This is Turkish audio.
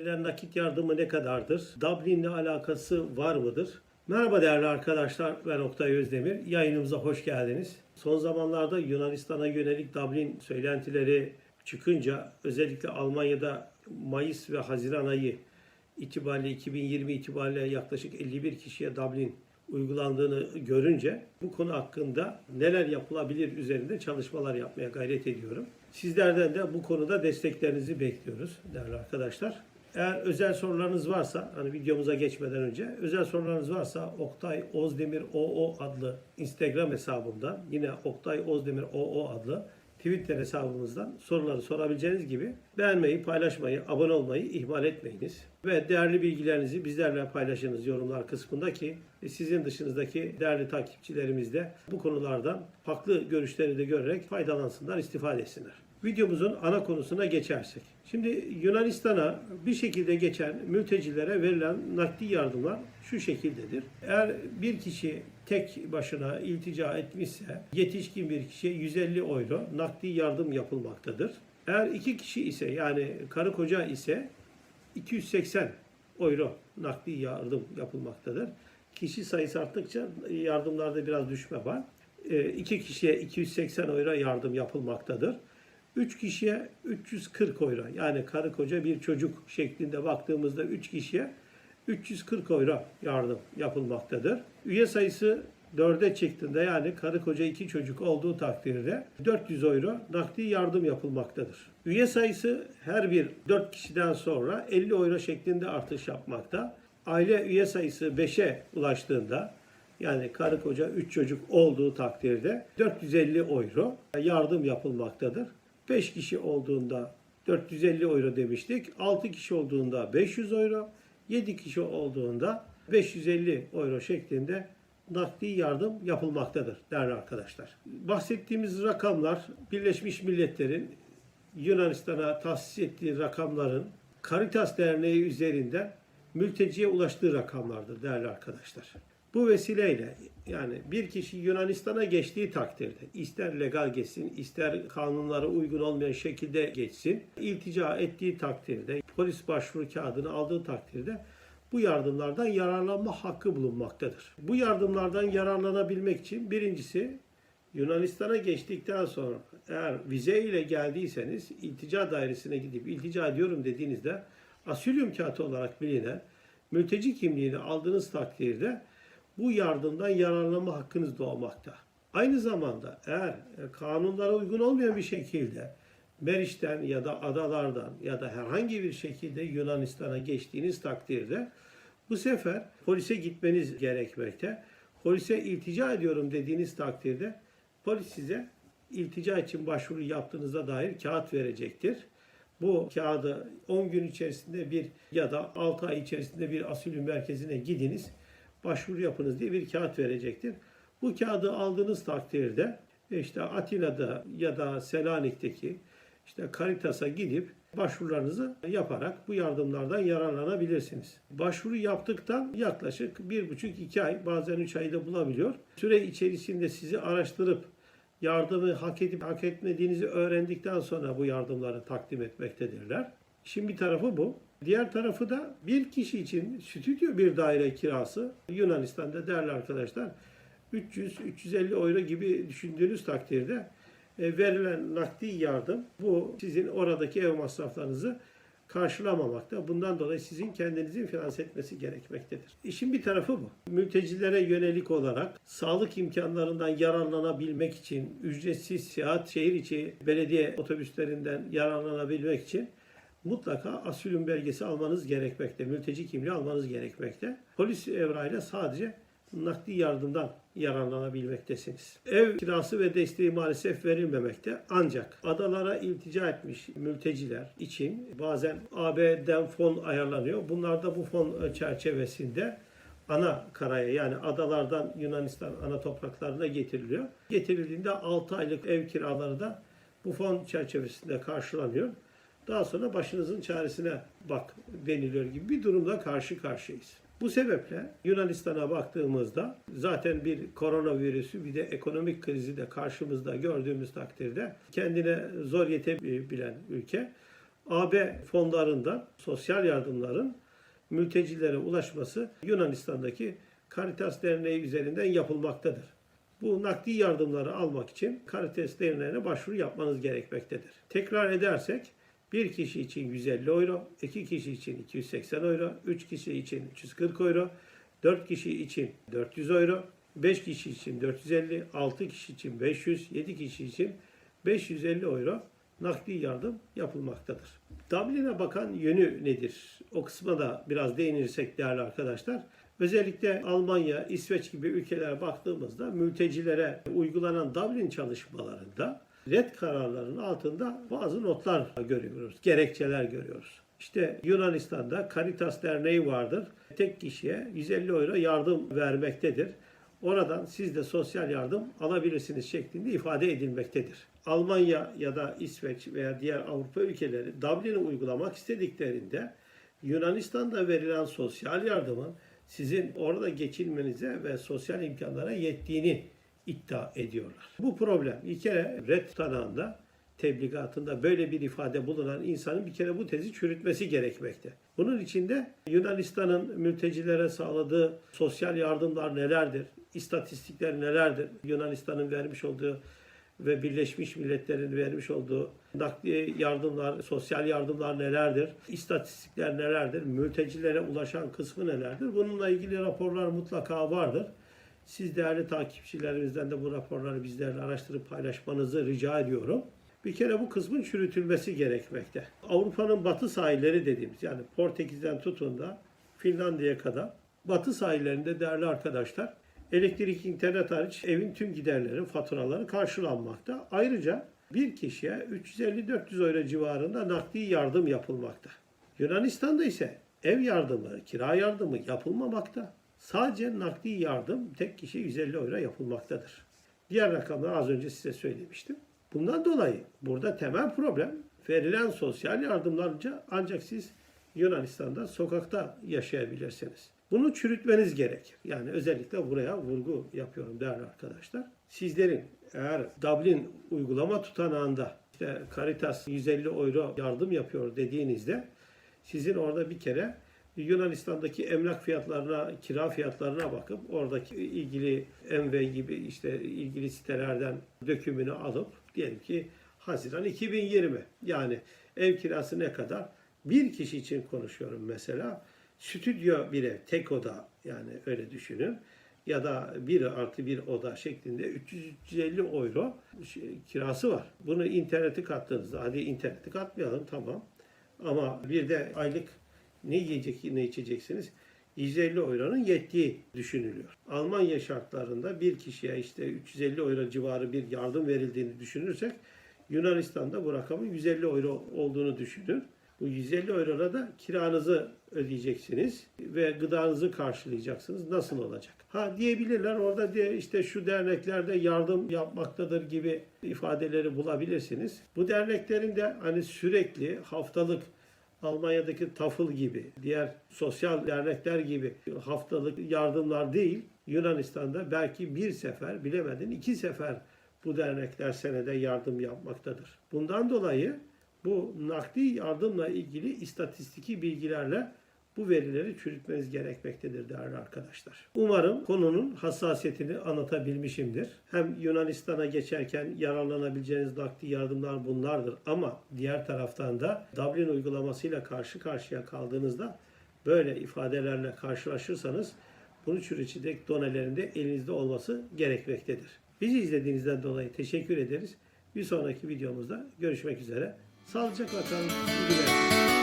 verilen nakit yardımı ne kadardır? Dublin'le alakası var mıdır? Merhaba değerli arkadaşlar, ben Oktay Özdemir. Yayınımıza hoş geldiniz. Son zamanlarda Yunanistan'a yönelik Dublin söylentileri çıkınca özellikle Almanya'da Mayıs ve Haziran ayı itibariyle 2020 itibariyle yaklaşık 51 kişiye Dublin uygulandığını görünce bu konu hakkında neler yapılabilir üzerinde çalışmalar yapmaya gayret ediyorum. Sizlerden de bu konuda desteklerinizi bekliyoruz değerli arkadaşlar. Eğer özel sorularınız varsa, hani videomuza geçmeden önce özel sorularınız varsa Oktay Ozdemir OO adlı Instagram hesabımdan, yine Oktay Ozdemir OO adlı Twitter hesabımızdan soruları sorabileceğiniz gibi beğenmeyi, paylaşmayı, abone olmayı ihmal etmeyiniz. Ve değerli bilgilerinizi bizlerle paylaşınız yorumlar kısmında ki sizin dışınızdaki değerli takipçilerimiz de bu konulardan farklı görüşleri de görerek faydalansınlar, istifade etsinler. Videomuzun ana konusuna geçersek. Şimdi Yunanistan'a bir şekilde geçen mültecilere verilen nakdi yardımlar şu şekildedir. Eğer bir kişi tek başına iltica etmişse yetişkin bir kişiye 150 euro nakdi yardım yapılmaktadır. Eğer iki kişi ise yani karı koca ise 280 euro nakdi yardım yapılmaktadır. Kişi sayısı arttıkça yardımlarda biraz düşme var. E, iki kişiye 280 euro yardım yapılmaktadır. 3 kişiye 340 euro yani karı koca bir çocuk şeklinde baktığımızda 3 kişiye 340 euro yardım yapılmaktadır. Üye sayısı 4'e çıktığında yani karı koca iki çocuk olduğu takdirde 400 euro nakdi yardım yapılmaktadır. Üye sayısı her bir 4 kişiden sonra 50 euro şeklinde artış yapmakta. Aile üye sayısı 5'e ulaştığında yani karı koca 3 çocuk olduğu takdirde 450 euro yardım yapılmaktadır. 5 kişi olduğunda 450 euro demiştik. 6 kişi olduğunda 500 euro, 7 kişi olduğunda 550 euro şeklinde nakdi yardım yapılmaktadır değerli arkadaşlar. Bahsettiğimiz rakamlar Birleşmiş Milletler'in Yunanistan'a tahsis ettiği rakamların Caritas Derneği üzerinden mülteciye ulaştığı rakamlardır değerli arkadaşlar. Bu vesileyle yani bir kişi Yunanistan'a geçtiği takdirde ister legal geçsin ister kanunlara uygun olmayan şekilde geçsin iltica ettiği takdirde polis başvuru kağıdını aldığı takdirde bu yardımlardan yararlanma hakkı bulunmaktadır. Bu yardımlardan yararlanabilmek için birincisi Yunanistan'a geçtikten sonra eğer vize ile geldiyseniz iltica dairesine gidip iltica ediyorum dediğinizde asylum kağıtı olarak bilinen mülteci kimliğini aldığınız takdirde bu yardımdan yararlanma hakkınız doğmakta. Aynı zamanda eğer kanunlara uygun olmayan bir şekilde Meriç'ten ya da adalardan ya da herhangi bir şekilde Yunanistan'a geçtiğiniz takdirde bu sefer polise gitmeniz gerekmekte. Polise iltica ediyorum dediğiniz takdirde polis size iltica için başvuru yaptığınıza dair kağıt verecektir. Bu kağıdı 10 gün içerisinde bir ya da 6 ay içerisinde bir asylüm merkezine gidiniz başvuru yapınız diye bir kağıt verecektir. Bu kağıdı aldığınız takdirde işte Atina'da ya da Selanik'teki işte Caritas'a gidip başvurularınızı yaparak bu yardımlardan yararlanabilirsiniz. Başvuru yaptıktan yaklaşık bir buçuk iki ay bazen üç ayda bulabiliyor. Süre içerisinde sizi araştırıp yardımı hak edip hak etmediğinizi öğrendikten sonra bu yardımları takdim etmektedirler. Şimdi bir tarafı bu. Diğer tarafı da bir kişi için stüdyo bir daire kirası Yunanistan'da değerli arkadaşlar 300-350 euro gibi düşündüğünüz takdirde e, verilen nakdi yardım bu sizin oradaki ev masraflarınızı karşılamamakta. Bundan dolayı sizin kendinizin finanse etmesi gerekmektedir. İşin bir tarafı bu. Mültecilere yönelik olarak sağlık imkanlarından yararlanabilmek için ücretsiz seyahat şehir içi belediye otobüslerinden yararlanabilmek için mutlaka asylüm belgesi almanız gerekmekte. Mülteci kimliği almanız gerekmekte. Polis evrağıyla sadece nakdi yardımdan yararlanabilmektesiniz. Ev kirası ve desteği maalesef verilmemekte. Ancak adalara iltica etmiş mülteciler için bazen AB'den fon ayarlanıyor. Bunlar da bu fon çerçevesinde ana karaya yani adalardan Yunanistan ana topraklarına getiriliyor. Getirildiğinde 6 aylık ev kiraları da bu fon çerçevesinde karşılanıyor. Daha sonra başınızın çaresine bak deniliyor gibi bir durumla karşı karşıyayız. Bu sebeple Yunanistan'a baktığımızda zaten bir koronavirüsü bir de ekonomik krizi de karşımızda gördüğümüz takdirde kendine zor yetebilen ülke. AB fonlarından sosyal yardımların mültecilere ulaşması Yunanistan'daki Caritas Derneği üzerinden yapılmaktadır. Bu nakdi yardımları almak için Caritas Derneği'ne başvuru yapmanız gerekmektedir. Tekrar edersek bir kişi için 150 euro, iki kişi için 280 euro, üç kişi için 340 euro, 4 kişi için 400 euro, 5 kişi için 450, 6 kişi için 500, 7 kişi için 550 euro nakdi yardım yapılmaktadır. Dublin'e bakan yönü nedir? O kısma da biraz değinirsek değerli arkadaşlar. Özellikle Almanya, İsveç gibi ülkelere baktığımızda mültecilere uygulanan Dublin çalışmalarında red kararlarının altında bazı notlar görüyoruz, gerekçeler görüyoruz. İşte Yunanistan'da Caritas Derneği vardır. Tek kişiye 150 euro yardım vermektedir. Oradan siz de sosyal yardım alabilirsiniz şeklinde ifade edilmektedir. Almanya ya da İsveç veya diğer Avrupa ülkeleri Dublin'i uygulamak istediklerinde Yunanistan'da verilen sosyal yardımın sizin orada geçilmenize ve sosyal imkanlara yettiğini iddia ediyorlar. Bu problem bir kere red tutanağında tebligatında böyle bir ifade bulunan insanın bir kere bu tezi çürütmesi gerekmekte. Bunun için de Yunanistan'ın mültecilere sağladığı sosyal yardımlar nelerdir? İstatistikler nelerdir? Yunanistan'ın vermiş olduğu ve Birleşmiş Milletler'in vermiş olduğu nakli yardımlar, sosyal yardımlar nelerdir? İstatistikler nelerdir? Mültecilere ulaşan kısmı nelerdir? Bununla ilgili raporlar mutlaka vardır. Siz değerli takipçilerimizden de bu raporları bizlerle araştırıp paylaşmanızı rica ediyorum. Bir kere bu kısmın çürütülmesi gerekmekte. Avrupa'nın batı sahilleri dediğimiz yani Portekiz'den tutun da Finlandiya'ya kadar batı sahillerinde değerli arkadaşlar elektrik, internet hariç evin tüm giderleri, faturaları karşılanmakta. Ayrıca bir kişiye 350-400 euro civarında nakdi yardım yapılmakta. Yunanistan'da ise ev yardımı, kira yardımı yapılmamakta. Sadece nakdi yardım tek kişi 150 euro yapılmaktadır. Diğer rakamları az önce size söylemiştim. Bundan dolayı burada temel problem verilen sosyal yardımlarca ancak siz Yunanistan'da sokakta yaşayabilirsiniz. Bunu çürütmeniz gerekir. Yani özellikle buraya vurgu yapıyorum değerli arkadaşlar. Sizlerin eğer Dublin uygulama tutanağında işte Caritas 150 euro yardım yapıyor dediğinizde sizin orada bir kere Yunanistan'daki emlak fiyatlarına, kira fiyatlarına bakıp oradaki ilgili Enve gibi işte ilgili sitelerden dökümünü alıp diyelim ki Haziran 2020 yani ev kirası ne kadar? Bir kişi için konuşuyorum mesela. Stüdyo bir ev, tek oda yani öyle düşünün. Ya da bir artı bir oda şeklinde 350 euro şey, kirası var. Bunu interneti kattığınızda, hadi interneti katmayalım tamam. Ama bir de aylık ne yiyecek ne içeceksiniz? 150 euronun yettiği düşünülüyor. Almanya şartlarında bir kişiye işte 350 euro civarı bir yardım verildiğini düşünürsek Yunanistan'da bu rakamın 150 euro olduğunu düşünün. Bu 150 eurola da kiranızı ödeyeceksiniz ve gıdanızı karşılayacaksınız. Nasıl olacak? Ha diyebilirler orada diye işte şu derneklerde yardım yapmaktadır gibi ifadeleri bulabilirsiniz. Bu derneklerin de hani sürekli haftalık Almanya'daki TAFıl gibi, diğer sosyal dernekler gibi haftalık yardımlar değil, Yunanistan'da belki bir sefer, bilemedin iki sefer bu dernekler senede yardım yapmaktadır. Bundan dolayı bu nakdi yardımla ilgili istatistiki bilgilerle bu verileri çürütmeniz gerekmektedir değerli arkadaşlar. Umarım konunun hassasiyetini anlatabilmişimdir. Hem Yunanistan'a geçerken yararlanabileceğiniz nakdi yardımlar bunlardır ama diğer taraftan da Dublin uygulamasıyla karşı karşıya kaldığınızda böyle ifadelerle karşılaşırsanız bunu çürütecek donelerin de elinizde olması gerekmektedir. Bizi izlediğinizden dolayı teşekkür ederiz. Bir sonraki videomuzda görüşmek üzere. Sağlıcakla kalın. İyi günler.